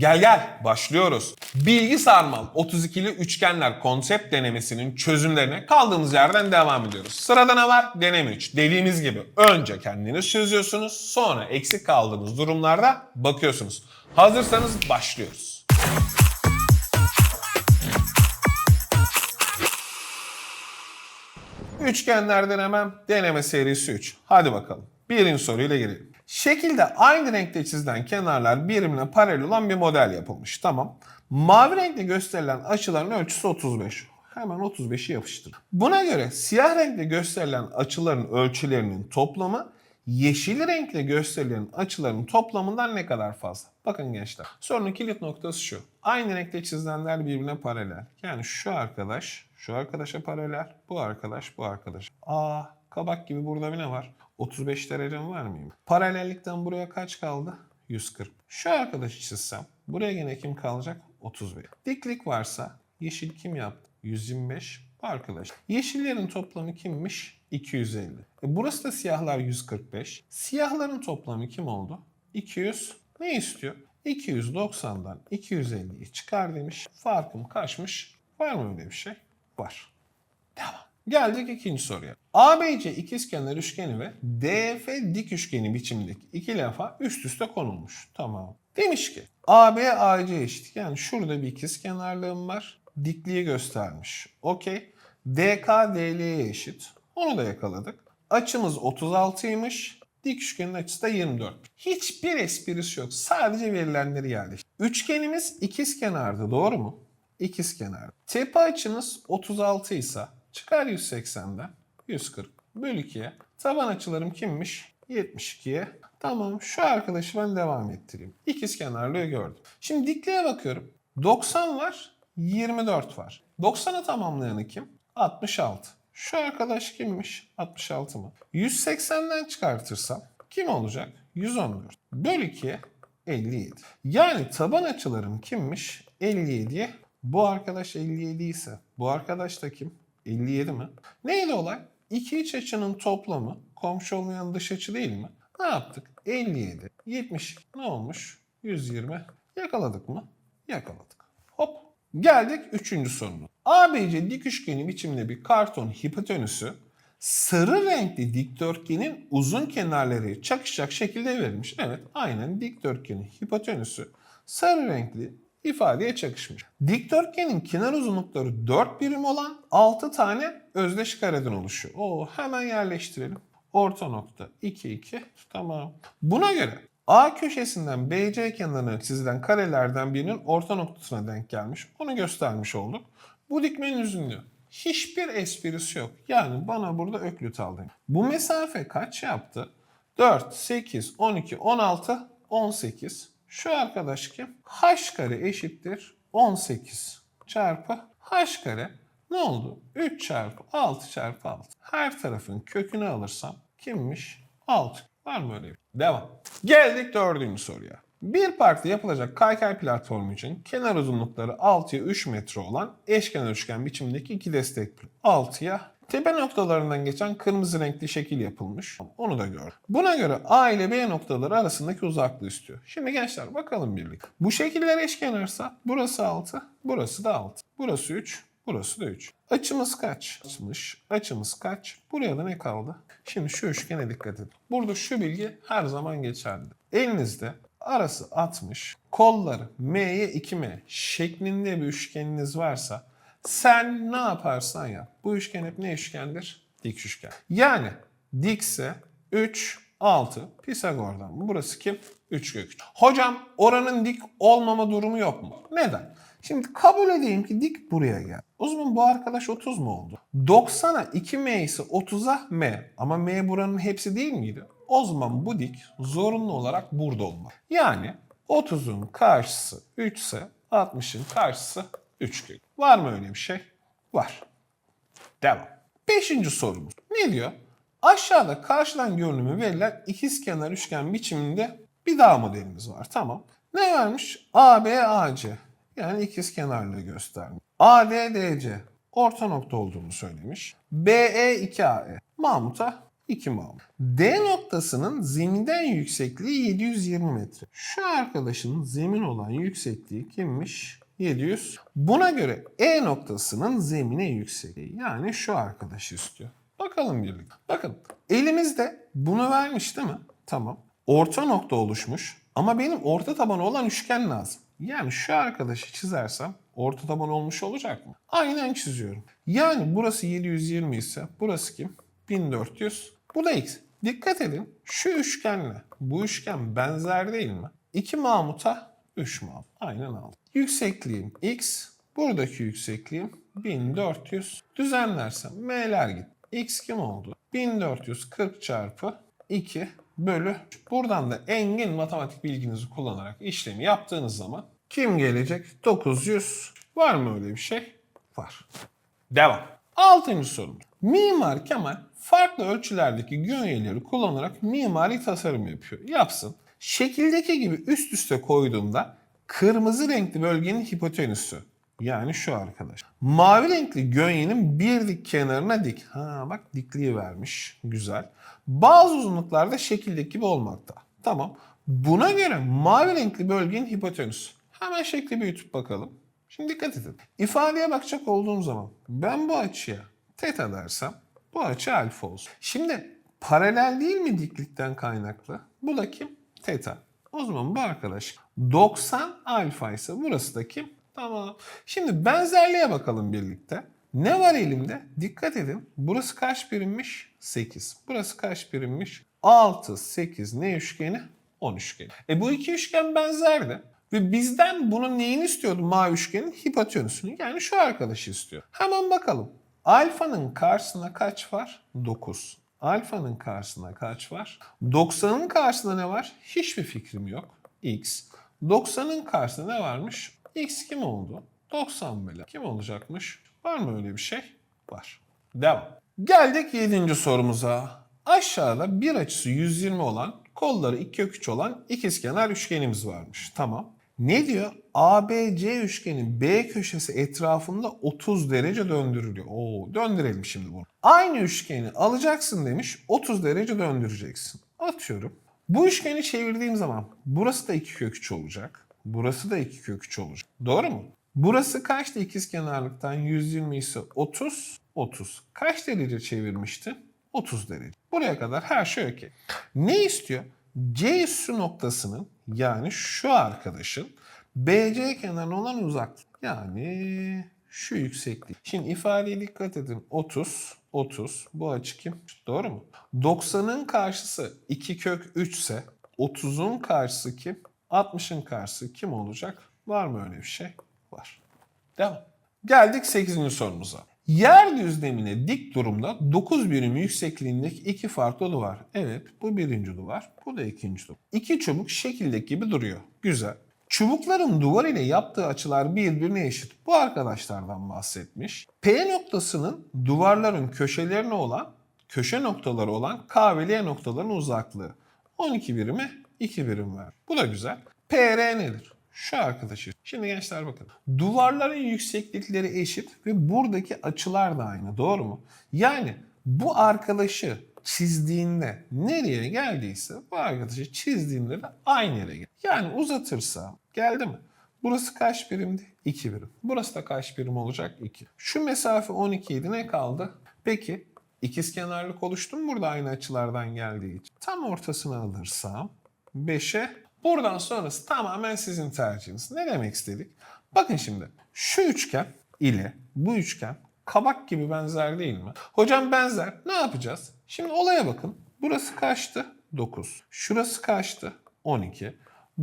Gel gel başlıyoruz. Bilgi sarmal 32'li üçgenler konsept denemesinin çözümlerine kaldığımız yerden devam ediyoruz. Sırada ne var? Deneme 3. Dediğimiz gibi önce kendiniz çözüyorsunuz sonra eksik kaldığınız durumlarda bakıyorsunuz. Hazırsanız başlıyoruz. Üçgenlerden hemen deneme serisi 3. Hadi bakalım. Birinci soruyla girelim. Şekilde aynı renkte çizilen kenarlar birbirine paralel olan bir model yapılmış. Tamam. Mavi renkle gösterilen açıların ölçüsü 35. Hemen 35'i yapıştır. Buna göre siyah renkle gösterilen açıların ölçülerinin toplamı yeşil renkle gösterilen açıların toplamından ne kadar fazla? Bakın gençler. Sorunun kilit noktası şu. Aynı renkte çizilenler birbirine paralel. Yani şu arkadaş, şu arkadaşa paralel, bu arkadaş, bu arkadaş. Aa, kabak gibi burada bir ne var? 35 derecem var mıyım? Paralellikten buraya kaç kaldı? 140. Şu arkadaşı çizsem buraya gene kim kalacak? 35. Diklik varsa yeşil kim yaptı? 125 bu arkadaş. Yeşillerin toplamı kimmiş? 250. E burası da siyahlar 145. Siyahların toplamı kim oldu? 200. Ne istiyor? 290'dan 250'yi çıkar demiş. Farkım kaçmış? Var mı öyle bir şey? Var. Devam. Geldik ikinci soruya. ABC ikizkenar üçgeni ve DF dik üçgeni biçimindeki iki lafa üst üste konulmuş. Tamam. Demiş ki AB AC eşit. Yani şurada bir ikizkenarlığım var. Dikliği göstermiş. Okey. DK DL'ye eşit. Onu da yakaladık. Açımız 36'ymış. Dik üçgenin açısı da 24. Hiçbir esprisi yok. Sadece verilenleri yerleştir. Üçgenimiz ikizkenardı doğru mu? İkizkenar. Tepe açımız 36 ise çıkar 180'den 140 bölü 2'ye. Taban açılarım kimmiş? 72'ye. Tamam şu arkadaşı ben devam ettireyim. İkizkenarlığı gördüm. Şimdi dikliğe bakıyorum. 90 var, 24 var. 90'ı tamamlayanı kim? 66. Şu arkadaş kimmiş? 66 mı? 180'den çıkartırsam kim olacak? 114. Bölü 2'ye 57. Yani taban açılarım kimmiş? 57'ye. Bu arkadaş 57 ise bu arkadaş da kim? 57 mi? Neydi olay? İki iç açının toplamı komşu olmayan dış açı değil mi? Ne yaptık? 57, 70 ne olmuş? 120 yakaladık mı? Yakaladık. Hop geldik üçüncü soruna. ABC dik üçgeni biçiminde bir karton hipotenüsü sarı renkli dikdörtgenin uzun kenarları çakışacak şekilde verilmiş. Evet aynen dikdörtgenin hipotenüsü sarı renkli ifadeye çakışmış. Dikdörtgenin kenar uzunlukları 4 birim olan 6 tane özdeş kareden oluşuyor. Oo, hemen yerleştirelim. Orta nokta 2 2 tamam. Buna göre A köşesinden BC kenarına çizilen karelerden birinin orta noktasına denk gelmiş. Onu göstermiş olduk. Bu dikmenin uzunluğu. Hiçbir esprisi yok. Yani bana burada öklüt aldı. Bu mesafe kaç yaptı? 4, 8, 12, 16, 18. Şu arkadaş kim? H kare eşittir 18 çarpı H kare. Ne oldu? 3 çarpı 6 çarpı 6. Her tarafın kökünü alırsam kimmiş? 6. Var mı öyle bir? Devam. Geldik dördüncü soruya. Bir parkta yapılacak kaykay platformu için kenar uzunlukları 6'ya 3 metre olan eşkenar üçgen biçimindeki iki destek. 6'ya tepe noktalarından geçen kırmızı renkli şekil yapılmış. Onu da gör. Buna göre A ile B noktaları arasındaki uzaklığı istiyor. Şimdi gençler bakalım birlikte. Bu şekiller eşkenarsa burası 6, burası da 6. Burası 3, burası da 3. Açımız kaç? Açmış. Açımız kaç? Buraya da ne kaldı? Şimdi şu üçgene dikkat edin. Burada şu bilgi her zaman geçerli. Elinizde arası 60, kolları M'ye 2M şeklinde bir üçgeniniz varsa sen ne yaparsan yap. Bu üçgen hep ne üçgendir? Dik üçgen. Yani dikse 3, 6 Pisagor'dan. Burası kim? 3 kök. Hocam oranın dik olmama durumu yok mu? Neden? Şimdi kabul edeyim ki dik buraya gel. O zaman bu arkadaş 30 mu oldu? 90'a 2M ise 30'a M. Ama M buranın hepsi değil miydi? O zaman bu dik zorunlu olarak burada olmalı. Yani 30'un karşısı 3 ise 60'ın karşısı 3 kök. Var mı öyle bir şey? Var. Devam. Beşinci sorumuz. Ne diyor? Aşağıda karşıdan görünümü verilen ikizkenar üçgen biçiminde bir dağ modelimiz var. Tamam. Ne vermiş? AB, AC. Yani ikizkenarlığı göstermiş. AD, DC. Orta nokta olduğunu söylemiş. BE, 2AE. Mahmut'a 2 mamut. D noktasının zeminden yüksekliği 720 metre. Şu arkadaşın zemin olan yüksekliği kimmiş? 700. Buna göre E noktasının zemine yüksekliği yani şu arkadaş istiyor. Bakalım birlikte. Bakın elimizde bunu vermiş değil mi? Tamam. Orta nokta oluşmuş ama benim orta tabanı olan üçgen lazım. Yani şu arkadaşı çizersem orta taban olmuş olacak mı? Aynen çiziyorum. Yani burası 720 ise burası kim? 1400. Bu da x. Dikkat edin şu üçgenle bu üçgen benzer değil mi? 2 Mahmut'a 3 Mahmut. Aynen aldım. Yüksekliğim x. Buradaki yüksekliğim 1400. Düzenlersem m'ler git. x kim oldu? 1440 çarpı 2 bölü. Buradan da engin matematik bilginizi kullanarak işlemi yaptığınız zaman kim gelecek? 900. Var mı öyle bir şey? Var. Devam. Altıncı sorumuz. Mimar Kemal farklı ölçülerdeki gönyeleri kullanarak mimari tasarım yapıyor. Yapsın. Şekildeki gibi üst üste koyduğumda kırmızı renkli bölgenin hipotenüsü yani şu arkadaş. Mavi renkli gönyenin bir dik kenarına dik. Ha bak dikliği vermiş. Güzel. Bazı uzunluklarda şekildeki gibi olmakta. Tamam. Buna göre mavi renkli bölgenin hipotenüsü. Hemen şekli büyütüp bakalım. Şimdi dikkat edin. İfadeye bakacak olduğum zaman ben bu açıya teta dersem bu açı alfa olsun. Şimdi paralel değil mi diklikten kaynaklı? Bu da kim? Teta. O zaman bu arkadaş 90 alfa ise burası da kim? Tamam. Şimdi benzerliğe bakalım birlikte. Ne var elimde? Dikkat edin. Burası kaç birimmiş? 8. Burası kaç birimmiş? 6, 8 ne üçgeni? 10 üçgeni. E bu iki üçgen benzerdi. Ve bizden bunun neyini istiyordu mavi üçgenin? Hipotenüsünü. Yani şu arkadaşı istiyor. Hemen bakalım. Alfanın karşısına kaç var? 9. Alfanın karşısına kaç var? 90'ın karşısında ne var? Hiçbir fikrim yok. X. 90'ın karşısında ne varmış? X kim oldu? 90 bile. Kim olacakmış? Var mı öyle bir şey? Var. Devam. Geldik 7. sorumuza. Aşağıda bir açısı 120 olan, kolları 2 kök 3 olan ikizkenar üçgenimiz varmış. Tamam. Ne diyor? ABC üçgenin B köşesi etrafında 30 derece döndürülüyor. Oo, döndürelim şimdi bunu. Aynı üçgeni alacaksın demiş, 30 derece döndüreceksin. Atıyorum. Bu üçgeni çevirdiğim zaman burası da 2 kök 3 olacak. Burası da 2 kök 3 olacak. Doğru mu? Burası kaçtı ikizkenarlıktan 120 ise 30, 30. Kaç derece çevirmiştin? 30 derece. Buraya kadar her şey okey. Ne istiyor? C üssü noktasının yani şu arkadaşın BC kenarına olan uzaklık. Yani şu yükseklik. Şimdi ifadeye dikkat edin. 30, 30. Bu açı kim? Doğru mu? 90'ın karşısı 2 kök 3 ise 30'un karşısı kim? 60'ın karşısı kim olacak? Var mı öyle bir şey? Var. Devam. Geldik 8. sorumuza. Yer düzlemine dik durumda 9 birim yüksekliğindeki iki farklı duvar. Evet bu birinci duvar, bu da ikinci duvar. İki çubuk şekildeki gibi duruyor. Güzel. Çubukların duvar ile yaptığı açılar birbirine eşit. Bu arkadaşlardan bahsetmiş. P noktasının duvarların köşelerine olan, köşe noktaları olan K ve L noktaların uzaklığı. 12 birimi 2 birim ver. Bu da güzel. PR nedir? Şu arkadaşı. Şimdi gençler bakın. Duvarların yükseklikleri eşit ve buradaki açılar da aynı. Doğru mu? Yani bu arkadaşı çizdiğinde nereye geldiyse bu arkadaşı çizdiğinde de aynı yere gel. Yani uzatırsa geldi mi? Burası kaç birimdi? 2 birim. Burası da kaç birim olacak? 2. Şu mesafe 12 idi. Ne kaldı? Peki ikizkenarlık oluştu mu burada aynı açılardan geldiği için? Tam ortasını alırsam 5'e buradan sonrası tamamen sizin tercihiniz. Ne demek istedik? Bakın şimdi şu üçgen ile bu üçgen kabak gibi benzer değil mi? Hocam benzer. Ne yapacağız? Şimdi olaya bakın. Burası kaçtı? 9. Şurası kaçtı? 12.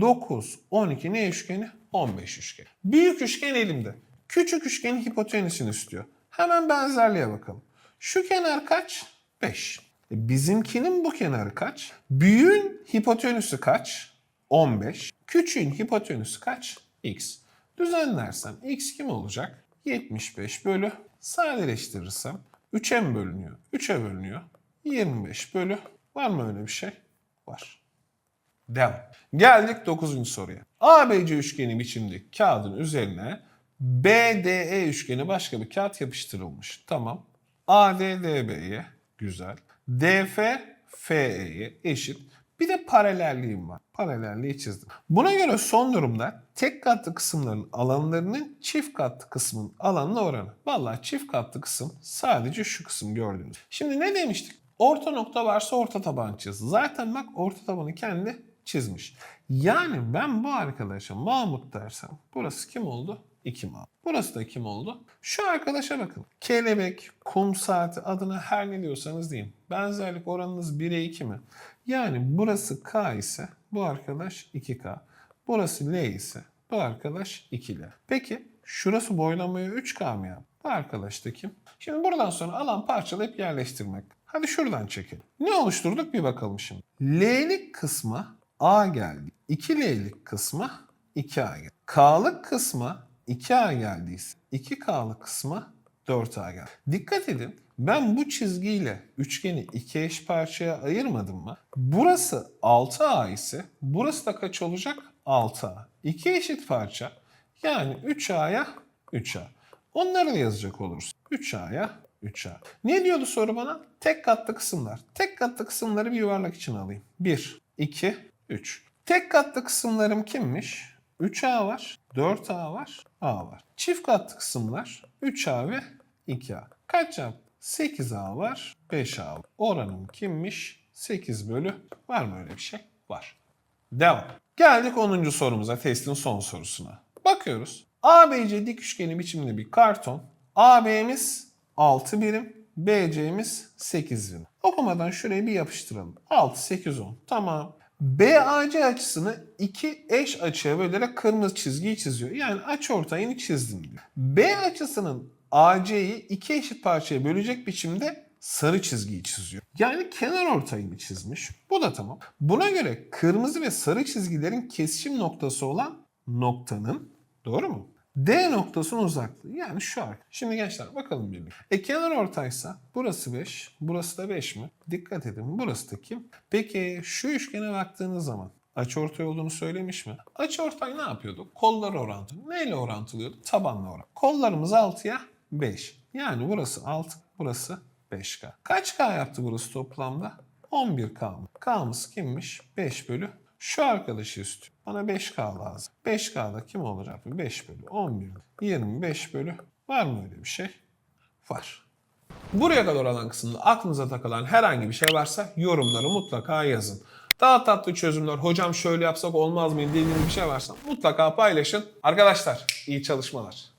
9, 12 ne üçgeni? 15 üçgeni. Büyük üçgen elimde. Küçük üçgenin hipotenüsünü istiyor. Hemen benzerliğe bakalım. Şu kenar kaç? 5. E, Bizimkinin bu kenarı kaç? Büyüğün hipotenüsü kaç? 15. Küçüğün hipotenüsü kaç? X. Düzenlersem x kim olacak? 75 bölü sadeleştirirsem 3'e mi bölünüyor? 3'e bölünüyor. 25 bölü var mı öyle bir şey? Var. Devam. Geldik 9. soruya. ABC üçgeni biçimli kağıdın üzerine BDE üçgeni başka bir kağıt yapıştırılmış. Tamam. ADDB'ye güzel. DF FE'ye eşit. Bir de paralelliğim var. Paralelliği çizdim. Buna göre son durumda tek katlı kısımların alanlarının çift katlı kısmın alanına oranı. Vallahi çift katlı kısım sadece şu kısım gördüğünüz. Şimdi ne demiştik? Orta nokta varsa orta taban çiz. Zaten bak orta tabanı kendi çizmiş. Yani ben bu arkadaşa Mahmut dersem burası kim oldu? 2 Mahmut. Burası da kim oldu? Şu arkadaşa bakın. Kelebek, kum saati adına her ne diyorsanız deyin. Benzerlik oranınız 1'e 2 mi? Yani burası K ise bu arkadaş 2K. Burası L ise bu arkadaş 2L. Peki şurası boylamaya 3K mı ya? Bu arkadaş da kim? Şimdi buradan sonra alan parçalayıp yerleştirmek. Hadi şuradan çekelim. Ne oluşturduk bir bakalım şimdi. L'lik kısma A geldi. 2L'lik kısma 2A geldi. K'lık kısma 2A geldiyse 2K'lık kısma 4A geldi. Dikkat edin ben bu çizgiyle üçgeni iki eş parçaya ayırmadım mı? Burası 6A ise burası da kaç olacak? 6A. İki eşit parça yani 3A'ya 3A. Onları da yazacak oluruz. 3A'ya 3A. Ne diyordu soru bana? Tek katlı kısımlar. Tek katlı kısımları bir yuvarlak için alayım. 1, 2, 3. Tek katlı kısımlarım kimmiş? 3A var, 4A var, A var. Çift katlı kısımlar 3A ve 2A. Kaç yaptı? 8A var, 5A var. Oranım kimmiş? 8 bölü. Var mı öyle bir şey? Var. Devam. Geldik 10. sorumuza, testin son sorusuna. Bakıyoruz. ABC dik üçgeni biçiminde bir karton. AB'miz 6 birim, BC'miz 8 birim. Okumadan şuraya bir yapıştıralım. 6, 8, 10. Tamam. BAC açısını iki eş açıya bölerek kırmızı çizgiyi çiziyor. Yani aç ortayını çizdim diyor. B açısının AC'yi iki eşit parçaya bölecek biçimde sarı çizgiyi çiziyor. Yani kenar ortayını çizmiş. Bu da tamam. Buna göre kırmızı ve sarı çizgilerin kesişim noktası olan noktanın doğru mu? D noktasının uzaklığı yani şu arka. Şimdi gençler bakalım birlikte. E kenar ortaysa burası 5, burası da 5 mi? Dikkat edin burası da kim? Peki şu üçgene baktığınız zaman açıortay olduğunu söylemiş mi? Açıortay ne yapıyordu? Kolları orantılı. Neyle orantılıyordu? Tabanla oran. Kollarımız 6'ya 5. Yani burası 6, burası 5K. Kaç K yaptı burası toplamda? 11K mı? K'mız kimmiş? 5 bölü şu arkadaşı istiyor. Bana 5K lazım. 5K'da kim olacak? 5 bölü 11. 25 bölü. Var mı öyle bir şey? Var. Buraya kadar olan kısımda aklınıza takılan herhangi bir şey varsa yorumları mutlaka yazın. Daha tatlı çözümler, hocam şöyle yapsak olmaz mı dediğiniz bir şey varsa mutlaka paylaşın. Arkadaşlar iyi çalışmalar.